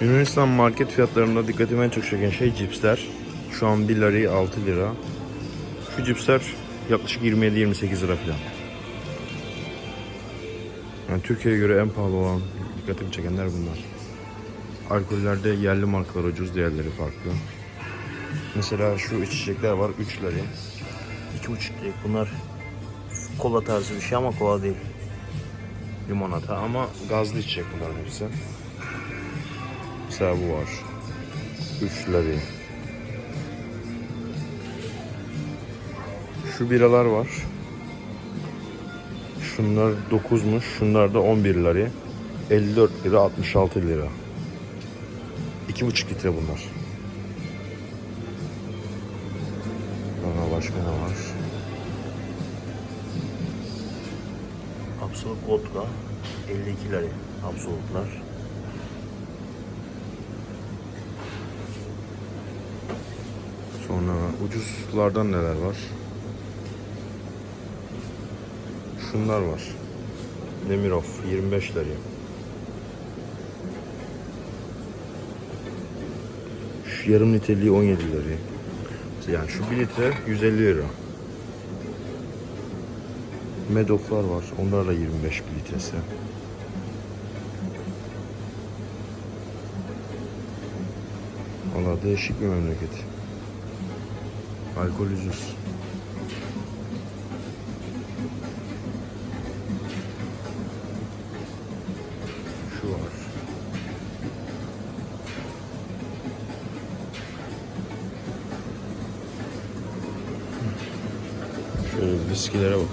Yunanistan market fiyatlarında dikkatimi en çok çeken şey cipsler. Şu an 1 lirayı 6 lira. Şu cipsler yaklaşık 27-28 lira falan. Yani Türkiye'ye göre en pahalı olan dikkatimi çekenler bunlar. Alkollerde yerli markalar ucuz, diğerleri farklı. Mesela şu içecekler var 3 lira. 2,5 lira. Bunlar kola tarzı bir şey ama kola değil. Limonata ama gazlı içecek bunların hepsi. Mesela bu var. 3 lira. Şu biralar var. Şunlar 9'muş. Şunlar da 11 lira. 54 lira 66 lira. 2,5 litre bunlar. Aa, başka ne var? Absolut vodka 52 lira. Absolutlar. Sonra ucuzlardan neler var? Şunlar var. Demirov 25 lira. Şu yarım litreliği 17 lira. Yani şu 1 litre 150 lira. Medoflar var. Onlar da 25 bir litresi. Valla değişik bir memleket. Alkol ucuz. Şu var. Şöyle viskilere bakalım.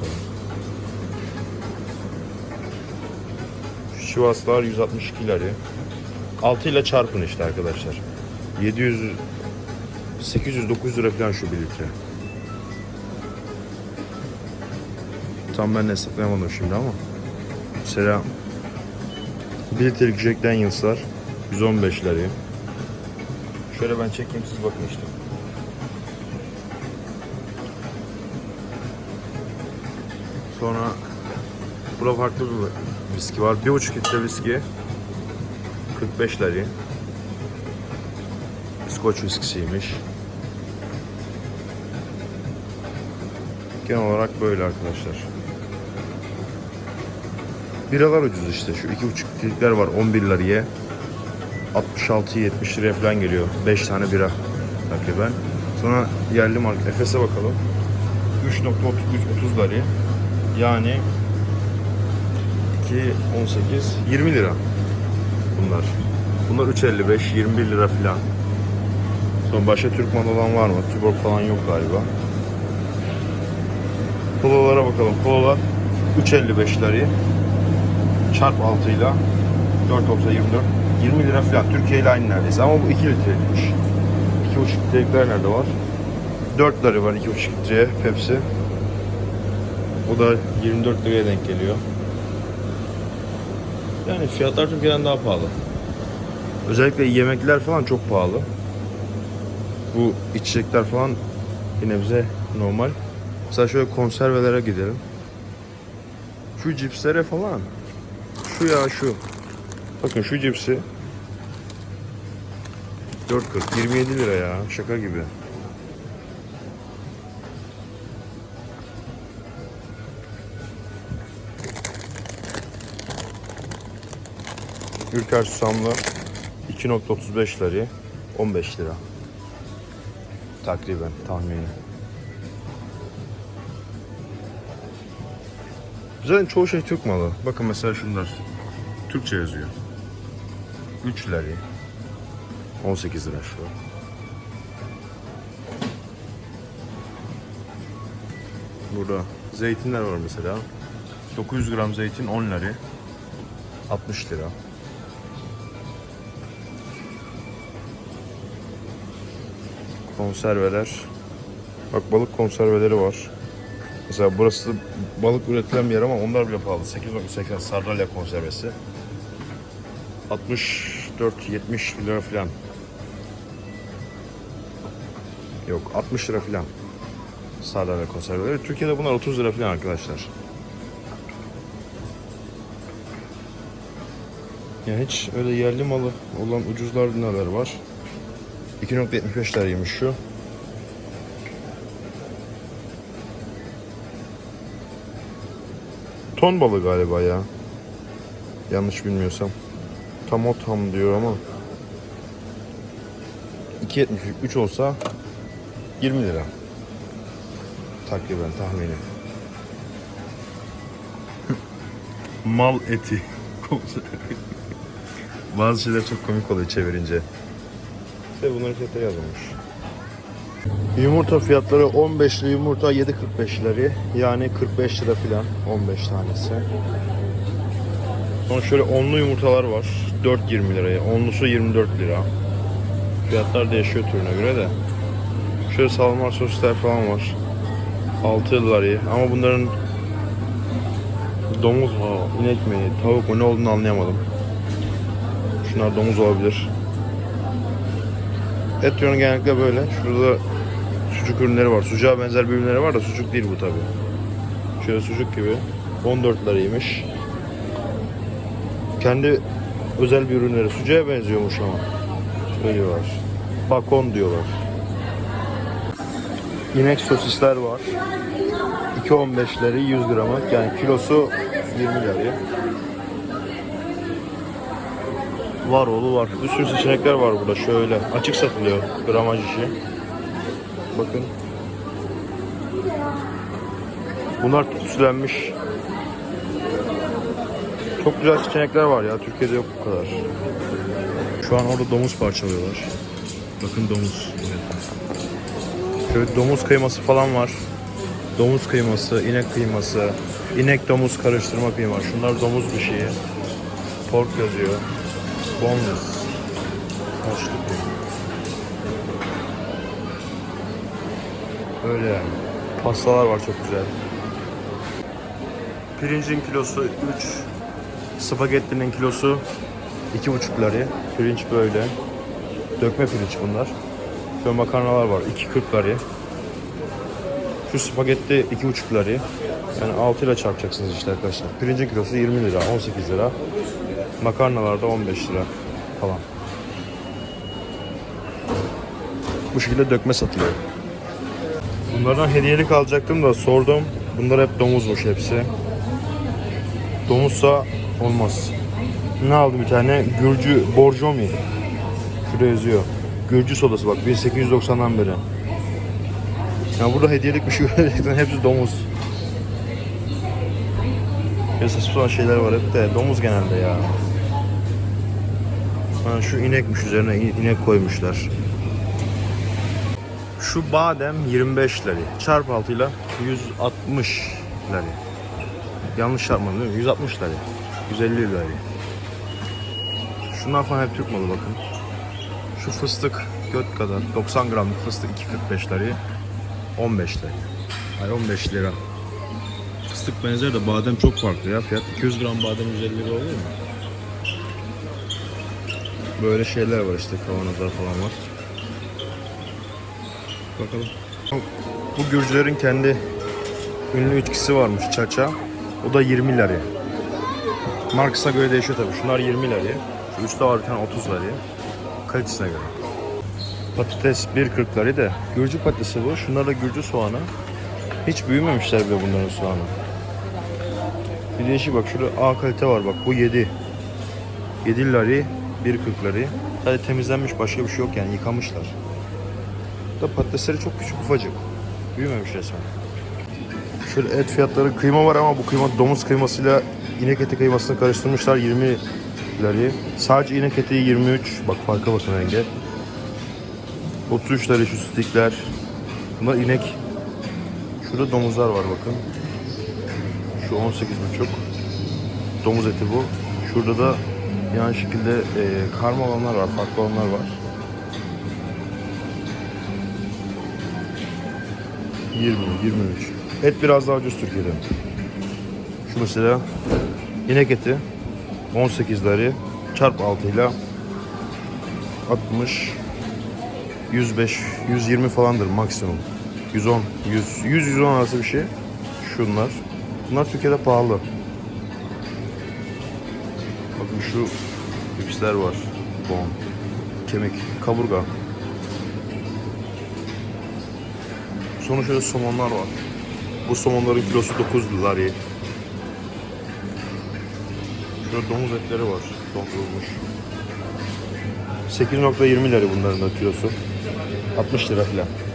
Şivaslar 162 lira. 6 ile çarpın işte arkadaşlar. 700 800-900 lira falan şu bir litre. Tam ben hesaplayamadım şimdi ama. Mesela 1 litrelik Jack Daniels'lar 115 lira. Şöyle ben çekeyim siz bakın işte. Sonra burada farklı bir viski var. 1,5 litre viski 45 lira. İskoç viskisiymiş. Genel olarak böyle arkadaşlar. Biralar ucuz işte. Şu 2,5 litrelikler var 11 liraya. 66-70 liraya falan geliyor. 5 tane bira takriben. Sonra yerli marka Efes'e bakalım. 3.33 liraya. Yani 2 18 20 lira bunlar. Bunlar 3.55 21 lira falan. Son başka Türk malı olan var mı? Tuborg falan yok galiba. Kolalara bakalım. Kolalar 3.55 lirayı. Çarp 6 ile 4 olsa 24. 20 lira falan. Türkiye ile aynı neredeyse. Ama bu 2 litreymiş. 2,5 litrelikler nerede var? 4 lira var 2,5 litreye Pepsi. O da 24 liraya denk geliyor. Yani fiyatlar Türkiye'den daha pahalı. Özellikle yemekler falan çok pahalı. Bu içecekler falan yine bize normal. Mesela şöyle konservelere gidelim. Şu cipslere falan. Şu ya şu. Bakın şu cipsi 4.40 27 lira ya şaka gibi. Ülker susamlı 2.35 lira 15 lira. Takriben tahmini. Zaten çoğu şey Türk malı. Bakın mesela şunlar. Türkçe yazıyor. 3 lira. 18 lira şu. Burada zeytinler var mesela. 900 gram zeytin 10 lira. 60 lira. Konserveler. Bak balık konserveleri var. Mesela burası balık üretilen bir yer ama onlar bile pahalı. 8.80 sardalya konservesi. 64-70 lira falan. Yok 60 lira falan. Sardalya konserveleri. Türkiye'de bunlar 30 lira falan arkadaşlar. Yani hiç öyle yerli malı olan ucuzlar neler var. 2.75 liraymış şu. Ton balığı galiba ya. Yanlış bilmiyorsam. Tam o tam diyor ama. 2.73 olsa 20 lira. Takriben tahmini. Mal eti. Bazı şeyler çok komik oluyor çevirince. Ve bunların fiyatları yazılmış. Yumurta fiyatları 15 lira yumurta 7.45 lira. Yani 45 lira filan 15 tanesi. Sonra şöyle onlu yumurtalar var. 4.20 liraya. Onlusu 24 lira. Fiyatlar değişiyor türüne göre de. Şöyle salamar sosisler falan var. 6 lirayı. Ama bunların domuz mu, inek mi, tavuk mu ne olduğunu anlayamadım. Şunlar domuz olabilir. Et yönü genellikle böyle. Şurada sucuk ürünleri var. Sucuğa benzer bir ürünleri var da sucuk değil bu tabi. Şöyle sucuk gibi. 14 liraymış. Kendi özel bir ürünleri. Sucuğa benziyormuş ama. Söylüyorlar. Bakon diyorlar. İnek sosisler var. 2.15'leri 100 gramı. Yani kilosu 20 liraya. Var oğlu var. Bir sürü seçenekler var burada şöyle. Açık satılıyor gramaj işi. Bakın. Bunlar tütsülenmiş. Çok güzel seçenekler var ya. Türkiye'de yok bu kadar. Şu an orada domuz parçalıyorlar. Bakın domuz. Şöyle domuz kıyması falan var. Domuz kıyması, inek kıyması, inek domuz karıştırma kıyma. Şunlar domuz bir şeyi. Pork yazıyor. Haşlı kıyma. Öyle yani. Pastalar var çok güzel. Pirincin kilosu 3. Spagettinin kilosu 2,5 lira. Pirinç böyle. Dökme pirinç bunlar. Şöyle makarnalar var. 2,40 lira. Şu spagetti 2,5 lira. Yani 6 ile çarpacaksınız işte arkadaşlar. Pirincin kilosu 20 lira, 18 lira. Makarnalar da 15 lira falan. Bu şekilde dökme satılıyor. Bunlardan hediyelik alacaktım da sordum. Bunlar hep domuzmuş hepsi. Domuzsa olmaz. Ne aldım bir tane? Gürcü Borjomi. Şuraya yazıyor. Gürcü sodası bak 1890'dan beri. Ya burada hediyelik bir şey görecektin hepsi domuz. Piyasası olan şeyler var hep de domuz genelde ya. Ha, şu inekmiş üzerine in- inek koymuşlar. Şu badem 25 lira. Çarp 6 ile 160 lira. Yanlış çarpmadım değil mi? 160 lira. 150 lira. Şunlar falan hep Türk malı bakın. Şu fıstık göt kadar 90 gramlık fıstık 2.45 liraya 15 lira. Ay 15 lira. Fıstık benzer de badem çok farklı ya. Fiyat 200 gram badem 150 lira oluyor mu? Böyle şeyler var işte kavanozlar falan var. Bakalım. Bu Gürcülerin kendi ünlü içkisi varmış çaça. O da 20 lira. Markasına göre değişiyor tabii. Şunlar 20 lira. Şu üstte var bir tane 30 lira. Kalitesine göre. Patates 1.40 lira da. Gürcü patatesi bu. Şunlar da Gürcü soğanı. Hiç büyümemişler bile bunların soğanı. Bir değişik bak şurada A kalite var bak bu 7. 7 lira 1.40 lira. Sadece temizlenmiş başka bir şey yok yani yıkamışlar. Da patatesleri çok küçük ufacık. Büyümemiş resmen. Şöyle et fiyatları kıyma var ama bu kıyma domuz kıymasıyla inek eti kıymasını karıştırmışlar 20 lirayı. Sadece inek eti 23. Bak farka bakın renge. 33 lira şu stikler. Bunlar inek. Şurada domuzlar var bakın. Şu 18,5. Domuz eti bu. Şurada da yan şekilde e, karma olanlar var, farklı olanlar var. 20, 23. Et biraz daha ucuz Türkiye'de. Şu mesela inek eti 18 lira çarp 6 ile 60 105 120 falandır maksimum. 110 100 100 110 arası bir şey. Şunlar. Bunlar Türkiye'de pahalı. Bakın şu Cipsler var. Bon. Kemik, kaburga. Sonra şöyle somonlar var. Bu somonların kilosu 9 lari. Şurada domuz etleri var. Dondurulmuş. 8.20 lira bunların da kilosu. 60 lira falan.